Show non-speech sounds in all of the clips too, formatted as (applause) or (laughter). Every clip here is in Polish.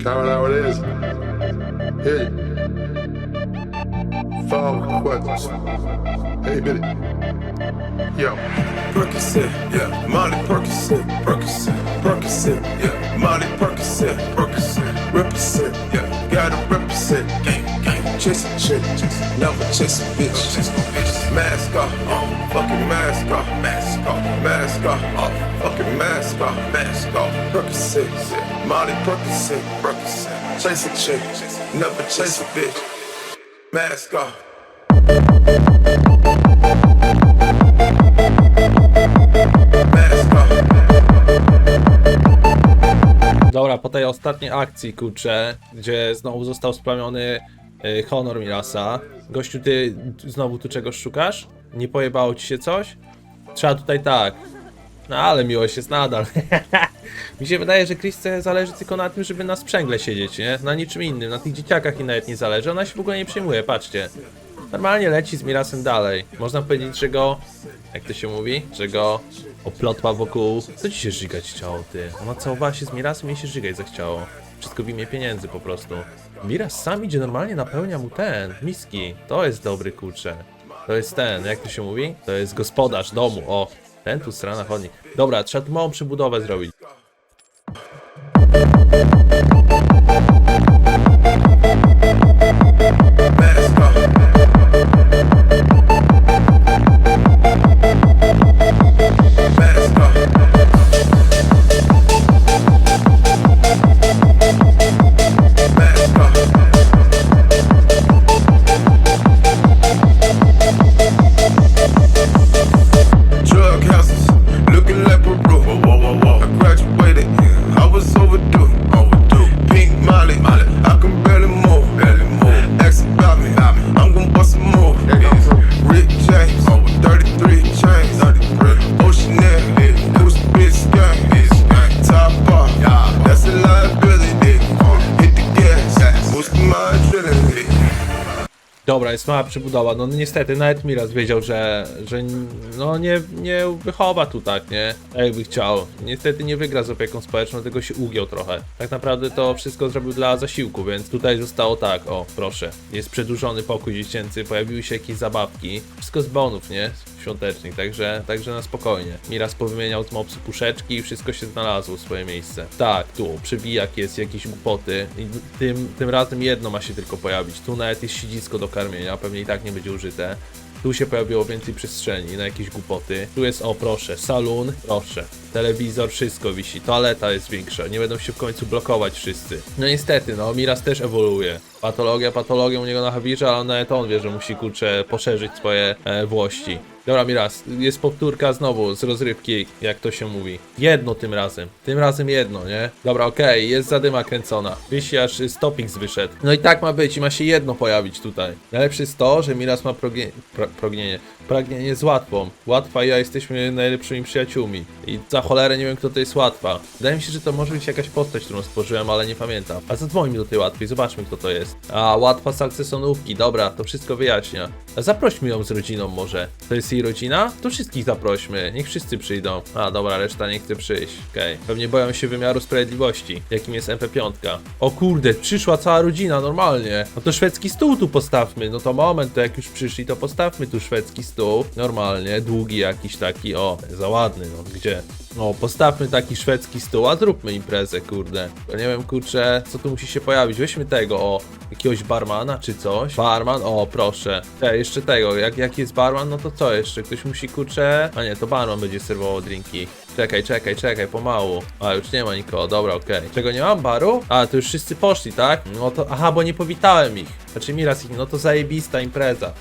Count how it is. Hey. Five questions. Hey, Billy. Yo. Percocet, yeah, Molly Percocet, Percocet, Percocet, yeah, Molly Percocet, Percocet, represent, yeah, gotta represent, gang, gang, chase a chick, never chase a bitch, mask off, oh, fucking mask off, mask off, mask off, oh, fucking mask off, Percocet, Molly Percocet, Percocet, chase a chick, never chase a bitch. Mask off. Dobra, po tej ostatniej akcji, kurczę, gdzie znowu został splamiony y, honor Mirasa. Gościu, ty znowu tu czegoś szukasz? Nie pojebało ci się coś? Trzeba tutaj tak. No ale miłość jest nadal. (laughs) Mi się wydaje, że Chrisce zależy tylko na tym, żeby na sprzęgle siedzieć, nie? Na niczym innym, na tych dzieciakach i nawet nie zależy. Ona się w ogóle nie przejmuje, patrzcie. Normalnie leci z Mirasem dalej. Można powiedzieć, że go... Jak to się mówi? Że go oplotła wokół... Co ci się żygać chciało, ty? Ona całowała się z Mirasem i się żygać zachciało. Wszystko w imię pieniędzy po prostu. Miras sam idzie normalnie, napełnia mu ten, miski. To jest dobry kurczę. To jest ten, jak to się mówi? To jest gospodarz domu, o. Ten tu strana chodnik. Dobra, trzeba tu małą przebudowę zrobić. Dobra, jest mała przebudowa. No niestety, nawet Miras wiedział, że, że no nie, nie wychowa tu tak, nie? Tak jakby chciał. Niestety nie wygra z opieką społeczną, tylko się ugiął trochę. Tak naprawdę to wszystko zrobił dla zasiłku, więc tutaj zostało tak, o proszę. Jest przedłużony pokój dziecięcy, pojawiły się jakieś zabawki. Wszystko z bonów, nie? Świątecznych, także, także na spokojnie. Miras powymieniał z mopsy puszeczki i wszystko się znalazło w swoje miejsce. Tak, tu przybijak jest, jakieś głupoty. I tym, tym razem jedno ma się tylko pojawić. Tu nawet jest siedzisko do karmienia, pewnie i tak nie będzie użyte. Tu się pojawiło więcej przestrzeni na jakieś głupoty. Tu jest, o proszę, salon, proszę. Telewizor, wszystko wisi. Toaleta jest większa. Nie będą się w końcu blokować wszyscy. No niestety, no, Miras też ewoluuje. Patologia, patologia u niego na Hawirze, ale nawet on wie, że musi, kurczę, poszerzyć swoje e, włości. Dobra, Miras, jest powtórka znowu z rozrywki, jak to się mówi. Jedno tym razem. Tym razem jedno, nie? Dobra, okej, jest zadyma kręcona. Wisi aż Stopix wyszedł. No i tak ma być i ma się jedno pojawić tutaj. Najlepsze jest to, że Miras ma prognie... Pra, pragnienie. Pragnienie z łatwą. Łatwa i ja jesteśmy najlepszymi przyjaciółmi. I za cholerę nie wiem, kto to jest łatwa. Wydaje mi się, że to może być jakaś postać, którą stworzyłem, ale nie pamiętam. A zadzwońmy do tej łatwej, zobaczmy, kto to jest. A, łatwa z akcesonówki, dobra, to wszystko wyjaśnia. Zaprośmy ją z rodziną może. To jest jej rodzina? To wszystkich zaprośmy, niech wszyscy przyjdą. A, dobra, reszta nie chce przyjść. Okej. Pewnie boją się wymiaru sprawiedliwości, jakim jest MP5. O kurde, przyszła cała rodzina, normalnie. No to szwedzki stół tu postawmy. No to moment, to jak już przyszli, to postawmy tu szwedzki stół. Normalnie, długi jakiś taki, o, za ładny, no gdzie? No, postawmy taki szwedzki stół, a zróbmy imprezę, kurde. Ja nie wiem, kurczę, co tu musi się pojawić. Weźmy tego, o, jakiegoś barmana czy coś. Barman, o, proszę. Te, jeszcze tego, jak, jak jest barman, no to co jeszcze? Ktoś musi, kurczę... A nie, to barman będzie serwował drinki. Czekaj, czekaj, czekaj, pomału. A, już nie ma nikogo, dobra, okej. Czego, nie mam baru? A, to już wszyscy poszli, tak? No to, aha, bo nie powitałem ich. Znaczy, Miras ich, no to zajebista impreza.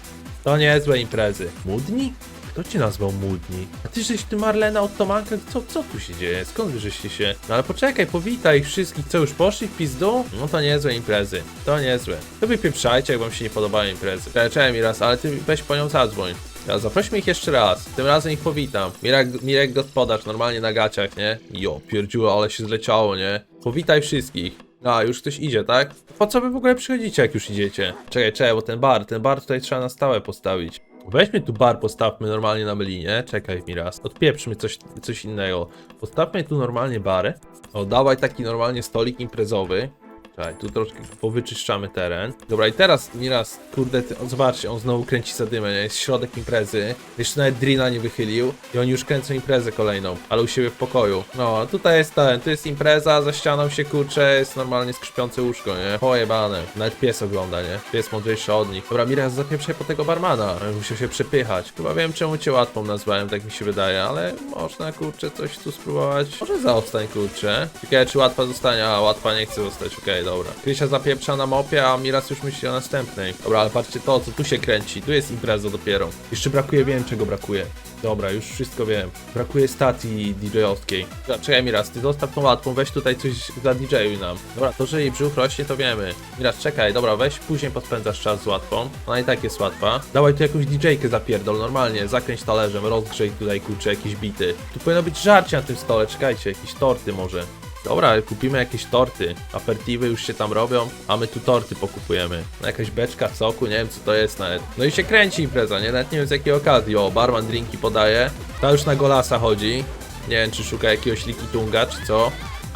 To niezłe imprezy. Mudni? Kto cię nazwał Mudni? A ty żeś ty Marlena Ottomanka? Co, co tu się dzieje? Skąd wy się? No ale poczekaj, powitaj ich wszystkich, co już poszli w pizdu? No to niezłe imprezy. To niezłe. To wypieprzajcie, jak wam się nie podobają imprezy. Czekaj mi raz, ale ty weź po nią zadzwoń. Ja zaprośmy ich jeszcze raz. Tym razem ich powitam. Mirek, Mirek gospodarz, normalnie na gaciach, nie? Jo, pierdziło, ale się zleciało, nie? Powitaj wszystkich. A, już ktoś idzie, tak? Po co wy w ogóle przychodzicie, jak już idziecie? Czekaj, czekaj, bo ten bar, ten bar tutaj trzeba na stałe postawić. Weźmy tu bar, postawmy normalnie na mylinie. Czekaj mi raz. Odpieprzmy coś, coś innego. Postawmy tu normalnie bary. O, dawaj taki normalnie stolik imprezowy. Czekaj, tu troszkę powyczyszczamy teren. Dobra, i teraz Miras, kurde, ty, o, zobaczcie, on znowu kręci zadymę, nie? Jest środek imprezy. Jeszcze nawet Drina nie wychylił. I oni już kręcą imprezę kolejną, ale u siebie w pokoju. No, tutaj jest ten, tu jest impreza, za ścianą się kurcze, jest normalnie skrzypiące łóżko, nie? Pojebane. Nawet pies ogląda, nie? Pies mądrzejszy od nich. Dobra, Miras, zapieprzaj po tego barmana. Musiał się przepychać. Chyba wiem, czemu cię łatwą nazwałem, tak mi się wydaje, ale można, kurczę, coś tu spróbować. Może zaostań, kurczę. Ciekawe, czy łatwa zostanie, a łatwa nie chce zostać, okej, dobra. Krysia zapieprza na mopie, a Miras już myśli o następnej. Dobra, ale patrzcie to, co tu się kręci. Tu jest impreza dopiero. Jeszcze brakuje, wiem czego brakuje. Dobra, już wszystko wiem. Brakuje stacji DJ-owskiej. Dobra, czekaj Miras, ty zostaw tą łatwą, weź tutaj coś za DJ-uj nam. Dobra, to, że jej brzuch rośnie, to wiemy. Miras, czekaj, dobra, weź później pospędzasz czas z łatwą. Ona i tak jest łatwa. Dawaj tu jakąś DJ-kę zapierdol, normalnie, zakręć talerzem, rozgrzej tutaj, kurczę, jakieś bity. Tu powinno być żarcie na tym stole, czekajcie, jakieś torty może. Dobra, kupimy jakieś torty. Aperitiwy już się tam robią, a my tu torty pokupujemy. Jakaś beczka soku, nie wiem co to jest nawet. No i się kręci impreza, nie? Nawet nie wiem z jakiej okazji. O, barman drinki podaje. Ta już na golasa chodzi. Nie wiem czy szuka jakiegoś likitunga, czy co.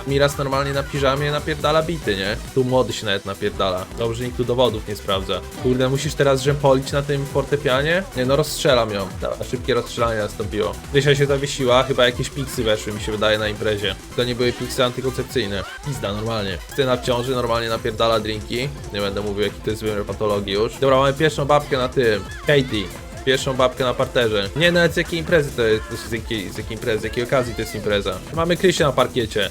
Miras normalnie na piżamie napierdala bity, nie? Tu młody się nawet napierdala. Dobrze, że nikt tu dowodów nie sprawdza. Kurde, musisz teraz rzępolić na tym fortepianie? Nie, no rozstrzelam ją. Dobra, szybkie rozstrzelanie nastąpiło. Krysia się zawiesiła, chyba jakieś piksy weszły, mi się wydaje, na imprezie. To nie były piksy antykoncepcyjne. Pizda, normalnie. Scena w ciąży, normalnie napierdala drinki. Nie będę mówił, jaki to jest wymiar patologii już. Dobra, mamy pierwszą babkę na tym. Katie. Pierwszą babkę na parterze. Nie, nawet z jakiej imprezy to jest, z jakiej, z jakiej imprezy, z jakiej okazji to jest impreza. Mamy Krysię na parkiecie.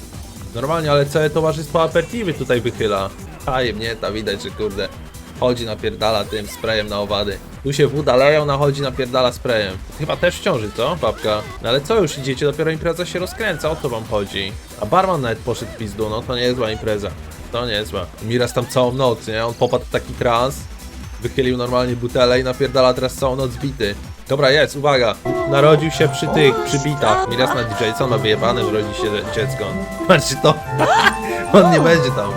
Normalnie, ale całe towarzystwo apertiwy tutaj wychyla. Tajemnieta, widać, że kurde. Chodzi napierdala tym sprayem na owady. Tu się woda leją, nachodzi napierdala sprayem. Chyba też w ciąży, co, babka? No ale co już idziecie, dopiero impreza się rozkręca, o to wam chodzi. A barman nawet poszedł w pizdu, no to nie jest zła impreza. To nie jest zła. Miras tam całą noc, nie? On popadł w taki trans, wychylił normalnie butelę i napierdala teraz całą noc bity. Dobra, jest, uwaga. Narodził się przy tych, przy bitach. Na DJ, co ma wyjebane, urodzi się dziecko. (laughs) Patrzcie to. (laughs) On nie będzie tam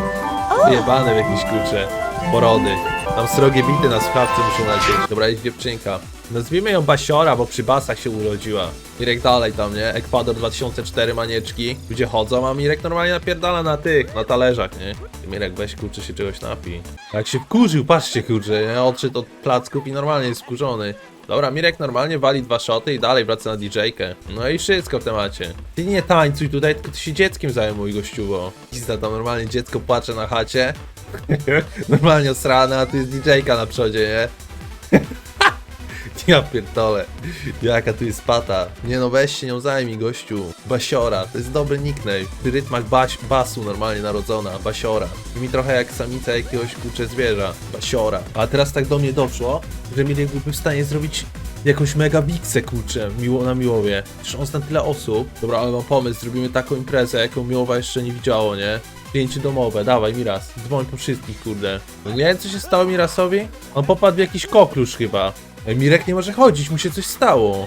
wyjebany w jakieś kurcze porody. Tam srogie bity na słuchawce muszą lecieć. Dobra, jest dziewczynka. Nazwijmy ją Basiora, bo przy basach się urodziła. Mirek dalej tam, nie? Ekwador 2004 manieczki. Ludzie chodzą, a Mirek normalnie napierdala na tych, na talerzach, nie? Mirek weź kurczę się czegoś napij. Jak się wkurzył, patrzcie kurczę, nie? Odszedł od placków i normalnie jest wkurzony. Dobra, Mirek normalnie wali dwa szoty i dalej wraca na DJ-kę. No i wszystko w temacie. Ty nie tańcuj tutaj, tylko ty się dzieckiem zajmuj, gościuwo. Pizda, tam normalnie dziecko płacze na chacie. (laughs) normalnie osrane, a tu jest DJ-ka na przodzie, nie? (laughs) Ja pierdolę. Jaka tu jest pata. Nie no, weź się nią zajmij, gościu. Basiora, to jest dobry nickname. W rytmach basu normalnie narodzona. Basiora. Brzmi trochę jak samica jakiegoś kurcze zwierza. Basiora. A teraz tak do mnie doszło, że Mirek byłby w stanie zrobić jakąś mega wiksę, kurczę, miło na Miłowie. Przecież on zna tyle osób. Dobra, ale mam pomysł, zrobimy taką imprezę, jaką Miłowa jeszcze nie widziało, nie? Klienci domowe, dawaj Miras, dzwoń po wszystkich, kurde. No nie wiem, co się stało Mirasowi? On popadł w jakiś koklusz chyba. Mirek nie może chodzić, mu się coś stało.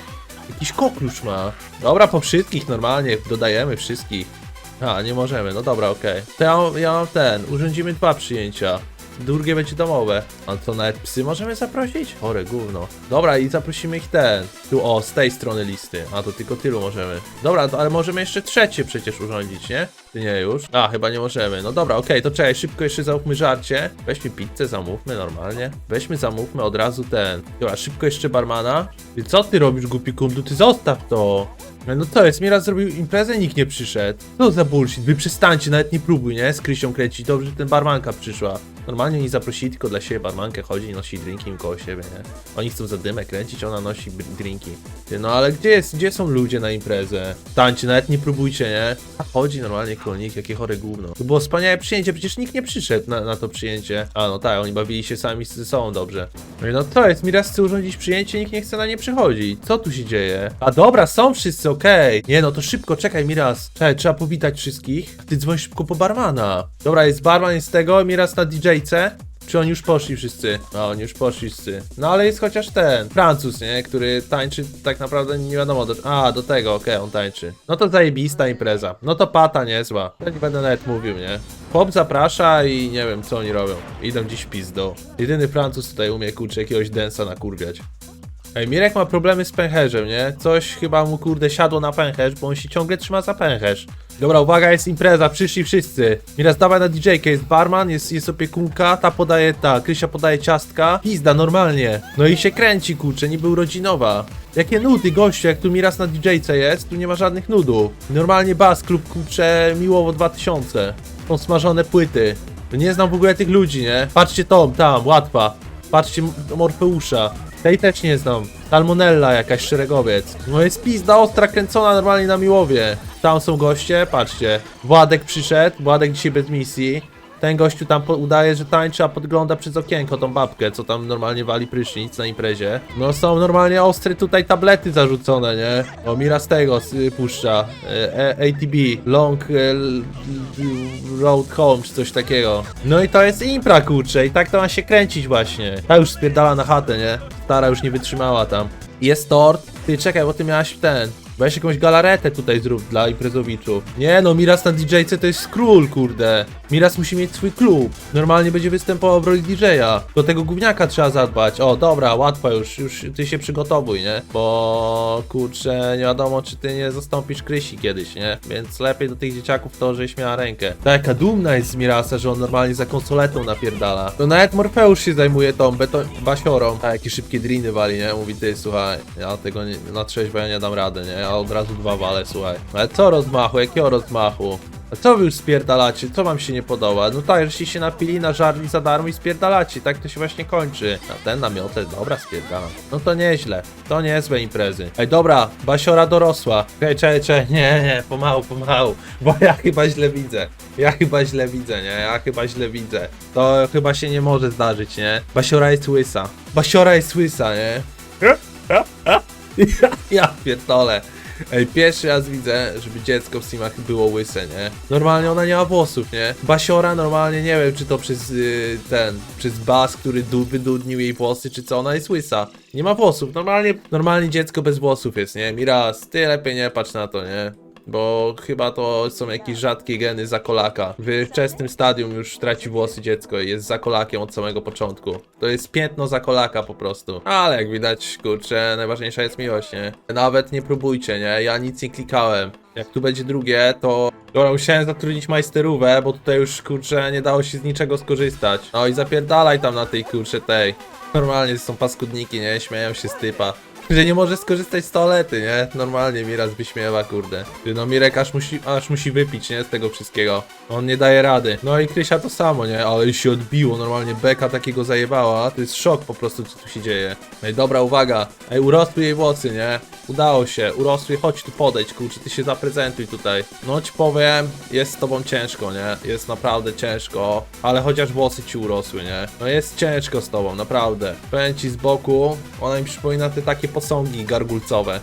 Jakiś koklusz ma. Dobra, po wszystkich normalnie, dodajemy wszystkich. A, nie możemy, no dobra, okej. To ja, ja mam ten, urządzimy dwa przyjęcia. Drugie będzie domowe. A to nawet psy możemy zaprosić? Chore gówno. Dobra, i zaprosimy ich ten. Tu, o, z tej strony listy. A, to tylko tylu możemy. Dobra, to, ale możemy jeszcze trzecie przecież urządzić, nie? Ty nie już? A, chyba nie możemy. No dobra, okej, to czekaj, szybko jeszcze zamówmy żarcie. Weźmy pizzę, zamówmy normalnie. Weźmy, zamówmy od razu ten. Dobra, szybko jeszcze barmana. Ty co ty robisz, głupi kundlu? Ty zostaw to. No to jest, Miraz zrobił imprezę, nikt nie przyszedł. Co za bullshit, wy przestańcie, nawet nie próbuj, nie? Z Krysią kręcić, dobrze, że ten barmanka przyszła. Normalnie oni zaprosili tylko dla siebie barmankę, chodzi i nosi drinki im koło siebie, nie? Oni chcą za dymę kręcić, ona nosi drinki. Ty, no ale gdzie jest, gdzie są ludzie na imprezę? Tańcie, nawet nie próbujcie, nie? A chodzi normalnie nich, jakie chore gówno. To było wspaniałe przyjęcie, przecież nikt nie przyszedł na, na to przyjęcie. A no tak, oni bawili się sami ze sobą dobrze. No i no to jest, Miraz chce urządzić przyjęcie, nikt nie chce na nie przychodzić. Co tu się dzieje? A dobra, są wszyscy, okej. Nie no, to szybko, czekaj Miraz. Czekaj, trzeba powitać wszystkich. Ty dzwoń szybko po barmana. Dobra, jest barman, jest tego, Miraz na DJ-ce. Czy oni już poszli wszyscy? No, oni już poszli wszyscy. No ale jest chociaż ten, Francuz, nie? Który tańczy tak naprawdę nie wiadomo do... A, do tego, okej, on tańczy. No to zajebista impreza. No to pata niezła. Ja nie będę nawet mówił, nie? Chłop zaprasza i nie wiem co oni robią. Idą dziś pizdo. Jedyny Francuz tutaj umie kurczę jakiegoś densa nakurwiać. Ej, Mirek ma problemy z pęcherzem, nie? Coś chyba mu kurde siadło na pęcherz, bo on się ciągle trzyma za pęcherz. Dobra, uwaga, jest impreza, przyszli wszyscy. Miraz dawaj na DJ-kę, jest barman, jest, jest opiekunka, ta podaje, ta, Krysia podaje ciastka. Pizda, normalnie. No i się kręci, kurczę, niby urodzinowa. Jakie nudy, gościu, jak tu Miraz na DJ-ce jest, tu nie ma żadnych nudów. Normalnie bas, klub, kurczę, Miłowo 2000. Są smażone płyty. Nie znam w ogóle tych ludzi, nie? Patrzcie Tom, tam, łatwa. Patrzcie Morfeusza. Tej też nie znam. Salmonella jakaś szeregowiec. No jest pizda ostra kręcona normalnie na Miłowie. Tam są goście, patrzcie. Władek przyszedł, Władek dzisiaj bez misji. Ten gościu tam udaje, że tańczy, a podgląda przez okienko tą babkę, co tam normalnie wali prysznic na imprezie. No są normalnie ostre tutaj tablety zarzucone, nie? O, Mira z tego puszcza. E, e, ATB, Long e, Road Home, czy coś takiego. No i to jest impra, kurczę, i tak to ma się kręcić właśnie. Ta już spierdala na chatę, nie? Stara już nie wytrzymała tam. Jest tort. Ty, czekaj, bo ty miałaś ten... Weź jakąś galaretę tutaj zrób dla imprezowiczów. Nie no, Miras na DJ-ce to jest król, kurde. Miras musi mieć swój klub. Normalnie będzie występował w roli DJ-a. Do tego gówniaka trzeba zadbać. O, dobra, łatwo już, już ty się przygotowuj, nie? Bo kurczę, nie wiadomo czy ty nie zastąpisz Krysi kiedyś, nie? Więc lepiej do tych dzieciaków to, żeś miała rękę. Ta jaka dumna jest z Mirasa, że on normalnie za konsoletą napierdala. No nawet Morfeusz się zajmuje tą beton basiorą. A jakie szybkie driny wali, nie? Mówi ty, słuchaj, ja tego nie, na trzeźwo ja nie dam rady, nie? Ja od razu dwa wale, słuchaj. Ale co rozmachu, jakiego rozmachu? A co wy już spierdalacie? Co wam się nie podoba? No tak, żeście się napili, nażarli za darmo i spierdalacie. Tak to się właśnie kończy. A ten namiotę, dobra, spierdalam. No to nieźle. To niezłe imprezy. Ej, dobra, Basiora dorosła. Czekaj, czekaj, czekaj. Nie, nie, pomału, pomału. Bo ja chyba źle widzę. Ja chyba źle widzę, nie? Ja chyba źle widzę. To chyba się nie może zdarzyć, nie? Basiora jest łysa. Basiora jest łysa, nie? (laughs) Ja, ja pierdolę. Ej, pierwszy raz widzę, żeby dziecko w Simach było łyse, nie? Normalnie ona nie ma włosów, nie? Basiora normalnie, nie wiem, czy to przez y, ten, przez bas, który du, wydudnił jej włosy, czy co, ona jest łysa. Nie ma włosów, normalnie, normalnie dziecko bez włosów jest, nie? Miraz, ty lepiej nie patrz na to, nie? Bo chyba to są jakieś rzadkie geny zakolaka. W wczesnym stadium już traci włosy dziecko i jest zakolakiem od samego początku. To jest piętno zakolaka po prostu. Ale jak widać, kurczę, najważniejsza jest miłość, nie? Nawet nie próbujcie, nie? Ja nic nie klikałem. Jak tu będzie drugie, to... Dobra, musiałem zatrudnić majsterówę, bo tutaj już, kurczę, nie dało się z niczego skorzystać. No i zapierdalaj tam na tej, kurczę, tej. Normalnie są paskudniki, nie? Śmieją się z typa. Że nie może skorzystać z toalety, nie? Normalnie Miraz wyśmiewa, kurde. No Mirek aż musi, aż musi wypić, nie? Z tego wszystkiego. On nie daje rady. No i Krysia to samo, nie? Ale się odbiło, normalnie beka takiego zajebała. To jest szok po prostu, co tu się dzieje. Ej, dobra, uwaga. Ej, urosły jej włosy, nie? Udało się, urosły, chodź tu podejdź, kurczę, ty się zaprezentuj tutaj. No ci powiem, jest z tobą ciężko, nie? Jest naprawdę ciężko, ale chociaż włosy ci urosły, nie? No jest ciężko z tobą, naprawdę. Powiem ci z boku, ona mi przypomina te takie posągi gargulcowe.